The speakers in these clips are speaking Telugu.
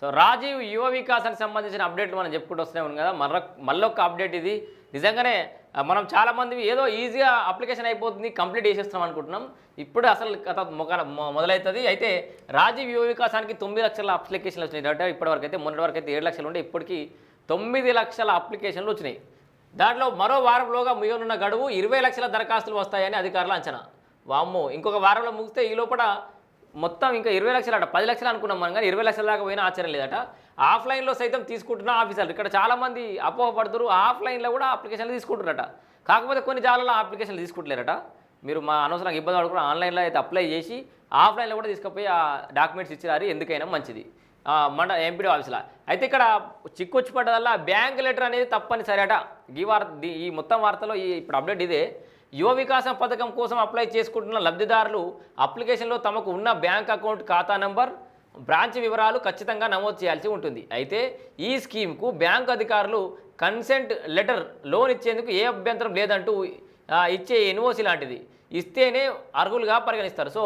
సో రాజీవ్ యువ వికాసానికి సంబంధించిన అప్డేట్లు మనం చెప్పుకుంటూ వస్తూనే ఉన్నాం కదా. మరొక మళ్ళొక అప్డేట్ ఇది. నిజంగానే మనం చాలామంది ఏదో ఈజీగా అప్లికేషన్ అయిపోతుంది కంప్లీట్ చేసేస్తున్నాం అనుకుంటున్నాం. ఇప్పుడు అసలు కథ మొక మొదలవుతుంది అయితే రాజీవ్ యువ వికాసానికి తొమ్మిది లక్షల అప్లికేషన్లు వచ్చినాయి. అంటే ఇప్పటివరకు అయితే మొన్నటి వరకు అయితే ఏడు లక్షలు ఉంటే ఇప్పటికీ తొమ్మిది లక్షల అప్లికేషన్లు వచ్చినాయి. దాంట్లో మరో వారంలోగా ముగియనున్న గడువు ఇరవై లక్షల దరఖాస్తులు వస్తాయని అధికారుల అంచనా. వామ్మో ఇంకొక వారంలో ముగిస్తే ఈ లోపల మొత్తం ఇంకా ఇరవై లక్షలు అట పది లక్షలు అనుకున్నాం మనం కానీ ఇరవై లక్షల దాకా పోయినా ఆశ్చర్యం లేదట. ఆఫ్లైన్లో సైతం తీసుకుంటున్న ఆఫీసర్లు ఇక్కడ చాలామంది అపోహ పడుతున్నారు ఆఫ్లైన్లో కూడా అప్లికేషన్లు తీసుకుంటున్నారట. కాకపోతే కొన్ని జాలలో అప్లికేషన్లు తీసుకుంటలేరట. మీరు మా అనవసరంగా ఇబ్బంది పడకుండా ఆన్లైన్లో అయితే అప్లై చేసి ఆఫ్లైన్లో కూడా తీసుకుపోయి ఆ డాక్యుమెంట్స్ ఇచ్చినారు ఎందుకైనా మంచిది. మండల మండ ఎంపీడీ ఆఫీసులా. అయితే ఇక్కడ చిక్కొచ్చి పడ్డదల్లా బ్యాంక్ లెటర్ అనేది తప్పనిసరి అట. ఈ వార్త ఈ మొత్తం వార్తలో ఈ ఇప్పుడు అప్డేట్ ఇదే. యువ వికాసం పథకం కోసం అప్లై చేసుకుంటున్న లబ్ధిదారులు అప్లికేషన్లో తమకు ఉన్న బ్యాంక్ అకౌంట్ ఖాతా నంబర్ బ్రాంచ్ వివరాలు ఖచ్చితంగా నమోదు చేయాల్సి ఉంటుంది. అయితే ఈ స్కీమ్కు బ్యాంక్ అధికారులు కన్సెంట్ లెటర్ లోన్ ఇచ్చేందుకు ఏ అభ్యంతరం లేదంటూ ఇచ్చే ఎన్ఓసి లాంటిది. ఇస్తేనే అర్హులుగా పరిగణిస్తారు. సో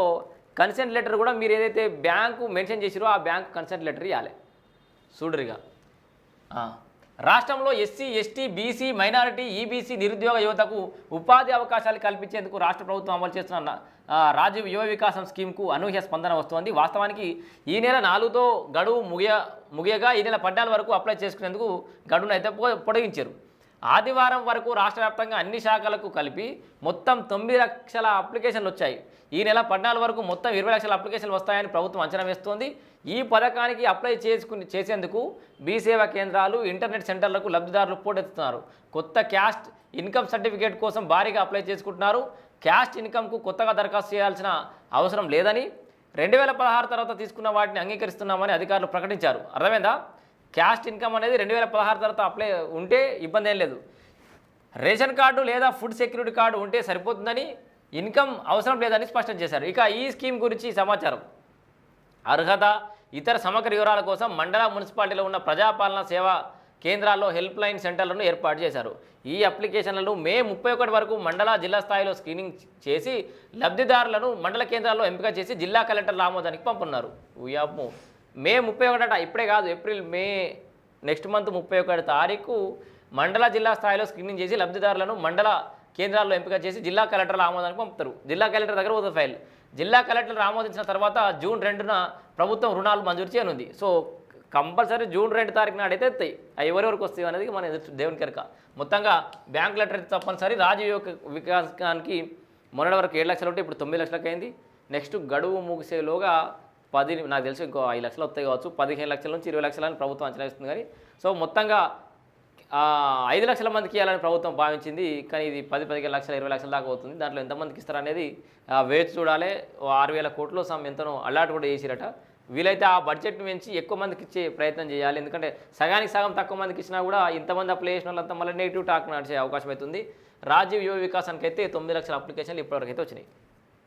కన్సెంట్ లెటర్ కూడా మీరు ఏదైతే బ్యాంకు మెన్షన్ చేసిరో ఆ బ్యాంకు కన్సెంట్ లెటర్ ఇవ్వాలి చూడరుగా రాష్ట్రంలో SC ST BC minority EBC నిరుద్యోగ యువతకు ఉపాధి అవకాశాలు కల్పించేందుకు రాష్ట్ర ప్రభుత్వం అమలు చేస్తున్న రాజీవ్ యువ వికాసం స్కీమ్కు అనూహ్య స్పందన వస్తోంది. వాస్తవానికి ఈ నెల నాలుగుతో గడువు ముగియ ముగియగా ఈ నెల పద్నాలుగు వరకు అప్లై చేసుకునేందుకు గడువును అయితే పొ- పొడిగించారు. ఆదివారం వరకు రాష్ట్ర వ్యాప్తంగా అన్ని శాఖలకు కలిపి మొత్తం తొమ్మిది లక్షల అప్లికేషన్లు వచ్చాయి. ఈ నెల పద్నాలుగు వరకు మొత్తం ఇరవై లక్షల అప్లికేషన్లు వస్తాయని ప్రభుత్వం అంచనా వేస్తోంది. ఈ పథకానికి అప్లై చేసుకుని చేసేందుకు బీసేవా కేంద్రాలు ఇంటర్నెట్ సెంటర్లకు లబ్ధిదారులు పోటెత్తుతున్నారు. కొత్త క్యాస్ట్ ఇన్కమ్ సర్టిఫికేట్ కోసం భారీగా అప్లై చేసుకుంటున్నారు. క్యాస్ట్ ఇన్కమ్కు కొత్తగా దరఖాస్తు చేయాల్సిన అవసరం లేదని రెండు వేల పదహారు తర్వాత తీసుకున్న వాటిని అంగీకరిస్తున్నామని అధికారులు ప్రకటించారు. అర్థమైందా? క్యాస్ట్ ఇన్కమ్ అనేది రెండు వేల పదహారు తర్వాత అప్లై ఉంటే ఇబ్బంది ఏం లేదు. రేషన్ కార్డు లేదా ఫుడ్ సెక్యూరిటీ కార్డు ఉంటే సరిపోతుందని ఇన్కమ్ అవసరం లేదని స్పష్టం చేశారు. ఇక ఈ స్కీమ్ గురించి సమాచారం. అర్హత ఇతర సమగ్ర వివరాల కోసం మండల మున్సిపాలిటీలో ఉన్న ప్రజాపాలన సేవా కేంద్రాల్లో హెల్ప్ లైన్ సెంటర్లను ఏర్పాటు చేశారు. ఈ అప్లికేషన్లను మే ముప్పై ఒకటి వరకు మండల జిల్లా స్థాయిలో స్క్రీనింగ్ చేసి లబ్ధిదారులను మండల కేంద్రాల్లో ఎంపిక చేసి జిల్లా కలెక్టర్ల ఆమోదానికి పంపున్నారు. ఉయాము మే ముప్పై ఒకటట ఇప్పుడే కాదు ఏప్రిల్ మే నెక్స్ట్ మంత్ ముప్పై ఒకటి తారీఖు మండల జిల్లా స్థాయిలో స్క్రీనింగ్ చేసి లబ్ధిదారులను మండల కేంద్రాల్లో ఎంపిక చేసి జిల్లా కలెక్టర్ల ఆమోదానికి పంపుతారు. జిల్లా కలెక్టర్ దగ్గర పోతుంది ఫైల్. జిల్లా కలెక్టర్ ఆమోదించిన తర్వాత జూన్ రెండున ప్రభుత్వం రుణాలు మంజూరు చేయనుంది. సో కంపల్సరీ జూన్ రెండు తారీఖు నాడైతే ఎత్తాయి అవి ఎవరెవరికి వస్తాయి అనేది మన ఎదురు దేవుని కనుక. మొత్తంగా బ్యాంక్ లెటర్ తప్పనిసరి. రాజీవ్ వికాసానికి మొన్నటి వరకు ఏడు లక్షలు ఉంటే ఇప్పుడు తొమ్మిది లక్షలకు అయింది. నెక్స్ట్ గడువు ముగిసేలోగా పది నాకు తెలిసి ఇంకో ఐదు లక్షలు వస్తాయి కావచ్చు. పదిహేను లక్షల నుంచి ఇరవై లక్షలని ప్రభుత్వం అంచనా వేస్తుంది కానీ సో మొత్తంగా ఐదు లక్షల మందికి ఇవ్వాలని ప్రభుత్వం భావించింది. కానీ ఇది పది పదిహేను లక్షల ఇరవై లక్షల దాకా అవుతుంది. దాంట్లో ఎంతమందికి ఇస్తారనేది అనేది వేచి చూడాలి. ఓ ఆరు వేల కోట్లు సమ్ ఎంతనో అలాట్ కూడా చేసిరట. వీలైతే ఆ బడ్జెట్ని పెంచి ఎక్కువ మందికి ఇచ్చే ప్రయత్నం చేయాలి. ఎందుకంటే సగానికి సగం తక్కువ మందికి ఇచ్చినా కూడా ఇంతమంది అప్లై చేసిన వాళ్ళంతా మళ్ళీ నెగిటివ్ టాక్ నడిచే అవకాశం అవుతుంది రాజీవ్ యువ వికాసానికి అయితే తొమ్మిది లక్షల అప్లికేషన్లు ఇప్పటివరకు అయితే వచ్చినాయి.